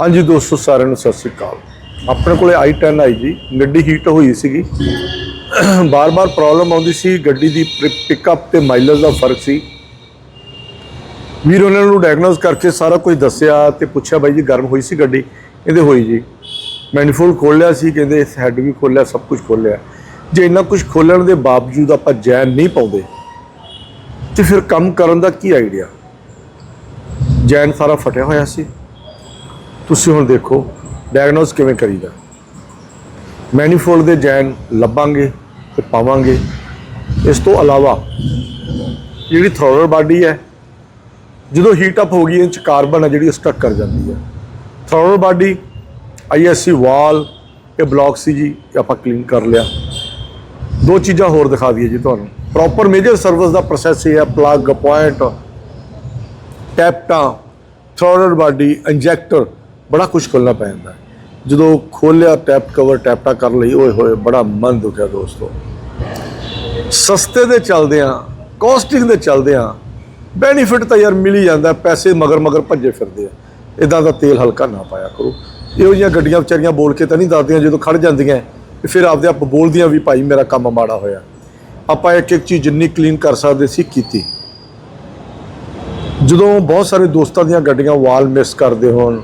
ਹਾਂਜੀ ਦੋਸਤੋ, ਸਾਰਿਆਂ ਨੂੰ ਸਤਿ ਸ੍ਰੀ ਅਕਾਲ। ਆਪਣੇ ਕੋਲੇ i10 ਆਈ ਜੀ, ਗੱਡੀ ਹੀਟ ਹੋਈ ਸੀਗੀ। ਬਾਰ-ਬਾਰ ਪ੍ਰੋਬਲਮ ਆਉਂਦੀ ਸੀ, ਗੱਡੀ ਦੀ ਪਿਕਅਪ ਤੇ ਮਾਈਲੇਜ ਦਾ ਫ਼ਰਕ ਸੀ। ਵੀਰ ਉਹਨਾਂ ਨੂੰ ਡਾਇਗਨੋਸ ਕਰਕੇ ਸਾਰਾ ਕੁਝ ਦੱਸਿਆ ਤੇ ਪੁੱਛਿਆ, ਬਾਈ ਜੀ, ਗਰਮ ਹੋਈ ਸੀ ਗੱਡੀ? ਕਹਿੰਦੇ, ਹੋਈ ਜੀ। ਮੈਨੀਫੋਲਡ ਖੋਲਿਆ ਸੀ, ਕਹਿੰਦੇ ਹੈਡ ਵੀ ਖੋਲਿਆ ਸਭ ਕੁਝ ਖੋਲਿਆ ਜੇ ਇੰਨਾ ਕੁਝ ਖੋਲਣ ਦੇ ਬਾਵਜੂਦ ਆਪਾਂ ਜੈਨ ਨਹੀਂ ਪਾਉਂਦੇ, ਤੇ ਫਿਰ ਕੰਮ ਕਰਨ ਦਾ ਕੀ ਆਈਡੀਆ ਜੈਨ ਸਾਰਾ ਫਟਿਆ ਹੋਇਆ ਸੀ। ਤੁਸੀਂ ਹੁਣ ਦੇਖੋ ਡਾਇਗਨੋਸ ਕਿਵੇਂ ਕਰੀਦਾ। ਮੈਨੀਫੋਲਡ ਦੇ ਜੈਨ ਲੱਭਾਂਗੇ ਤੇ ਪਾਵਾਂਗੇ। ਇਸ ਤੋਂ ਇਲਾਵਾ ਜਿਹੜੀ ਥਰੋਲਰ ਬਾਡੀ ਹੈ, ਜਦੋਂ ਹੀਟ ਅਪ ਹੋ ਗਈ ਇਹ 'ਚ ਕਾਰਬਨ ਹੈ ਜਿਹੜੀ ਉਹ ਸਟਕ ਕਰ ਜਾਂਦੀ ਹੈ। ਥਰੋਲਰ ਬਾਡੀ ਆਈਐਸਸੀ ਵਾਲ ਇਹ ਬਲੌਕ ਸੀ ਜੀ, ਇਹ ਆਪਾਂ ਕਲੀਨ ਕਰ ਲਿਆ। ਦੋ ਚੀਜ਼ਾਂ ਹੋਰ ਦਿਖਾ ਦਈਏ ਜੀ ਤੁਹਾਨੂੰ। ਪ੍ਰੋਪਰ ਮੇਜਰ ਸਰਵਿਸ ਦਾ ਪ੍ਰੋਸੈਸ ਇਹ ਹੈ ਪਲੱਗ ਪੁਆਇੰਟ ਟੈਪਟਾਂ ਥਰੋਲਰ ਬਾਡੀ ਇੰਜੈਕਟਰ ਬੜਾ ਕੁਝ ਖੋਲਣਾ ਪੈ ਜਾਂਦਾ ਜਦੋਂ ਖੋਲਿਆ ਟੈਪ ਕਵਰ ਟੈਪਟਾ ਕਰ ਲਈ, ਓਏ ਹੋਏ, ਬੜਾ ਮਨ ਦੁਖਿਆ ਦੋਸਤੋ। ਸਸਤੇ ਦੇ ਚੱਲਦੇ ਆ ਕੋਸਟਿੰਗ ਦੇ ਚੱਲਦੇ ਆ ਬੈਨੀਫਿਟ ਤਾਂ ਯਾਰ ਮਿਲ ਹੀ ਜਾਂਦਾ, ਪੈਸੇ ਮਗਰ ਮਗਰ ਭੱਜੇ ਫਿਰਦੇ ਆ। ਇਦਾਂ ਦਾ ਤੇਲ ਹਲਕਾ ਨਾ ਪਾਇਆ ਕਰੋ। ਇਹੋ ਜਿਹੀਆਂ ਗੱਡੀਆਂ ਵਿਚਾਰੀਆਂ ਬੋਲ ਕੇ ਤਾਂ ਨਹੀਂ ਦੱਸਦੀਆਂ, ਜਦੋਂ ਖੜ ਜਾਂਦੀਆਂ ਫਿਰ ਆਪਦੇ ਆਪ ਬੋਲਦੀਆਂ ਵੀ, ਭਾਈ, ਮੇਰਾ ਕੰਮ ਮਾੜਾ ਹੋਇਆ। ਆਪਾਂ ਇੱਕ ਇੱਕ ਚੀਜ਼ ਜਿੰਨੀ ਕਲੀਨ ਕਰ ਸਕਦੇ ਸੀ, ਕੀਤੀ। ਜਦੋਂ ਬਹੁਤ ਸਾਰੇ ਦੋਸਤਾਂ ਦੀਆਂ ਗੱਡੀਆਂ ਵਾਲ ਮਿਸ ਕਰਦੇ ਹੋਣ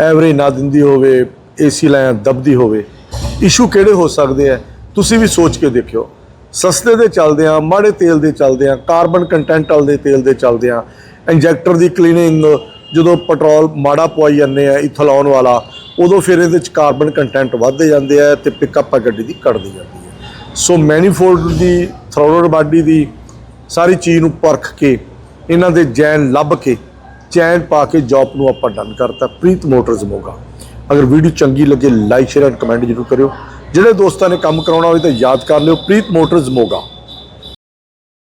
ਐਵਰੇਜ ਨਾ ਦਿੰਦੀ ਹੋਵੇ, ਏਸੀ ਲਾਈਨ ਦਬਦੀ ਹੋਵੇ ਇਸ਼ੂ ਕਿਹੜੇ ਹੋ ਸਕਦੇ ਆ? ਤੁਸੀਂ ਵੀ ਸੋਚ ਕੇ ਦੇਖਿਓ। ਸਸਤੇ ਦੇ ਚੱਲਦੇ ਆ, ਮਾੜੇ ਤੇਲ ਦੇ ਚੱਲਦੇ ਆ, ਕਾਰਬਨ ਕੰਟੈਂਟ ਵਾਲੇ ਤੇਲ ਦੇ ਚੱਲਦੇ ਆ। ਇੰਜੈਕਟਰ ਦੀ ਕਲੀਨਿੰਗ, ਜਦੋਂ ਪੈਟਰੋਲ ਮਾੜਾ ਪਵਾਈ ਜਾਂਦੇ ਆ ਇਥਨੋਲ ਵਾਲਾ, ਉਦੋਂ ਫਿਰ ਇਹਦੇ ਚ ਕਾਰਬਨ ਕੰਟੈਂਟ ਵੱਧਦੇ ਜਾਂਦੇ ਆ ਤੇ ਪਿਕਅਪ ਆ ਗੱਡੀ ਦੀ ਘਟਦੀ ਜਾਂਦੀ ਹੈ ਸੋ ਮੈਨੀਫੋਲਡ ਦੀ ਥਰੋਲਰ ਬਾਡੀ ਦੀ ਸਾਰੀ ਚੀਜ਼ ਨੂੰ ਪਰਖ ਕੇ, ਇਹਨਾਂ ਦੇ ਜੈਨ ਲੱਭ ਕੇ ਚੈਨ ਪਾ ਕੇ ਜੌਬ ਨੂੰ ਆਪਾਂ ਡਨ ਕਰਤਾ, ਪ੍ਰੀਤ ਮੋਟਰਸ ਮੋਗਾ। ਅਗਰ ਵੀਡੀਓ ਚੰਗੀ ਲੱਗੇ ਲਾਈਕ ਸ਼ੇਅਰ ਐਂਡ ਕਮੈਂਟ ਜ਼ਰੂਰ ਕਰਿਓ। ਜਿਹੜੇ ਦੋਸਤਾਂ ਨੇ ਕੰਮ ਕਰਾਉਣਾ ਹੋਵੇ ਤਾਂ ਯਾਦ ਕਰ ਲਿਓ, ਪ੍ਰੀਤ ਮੋਟਰਸ ਮੋਗਾ।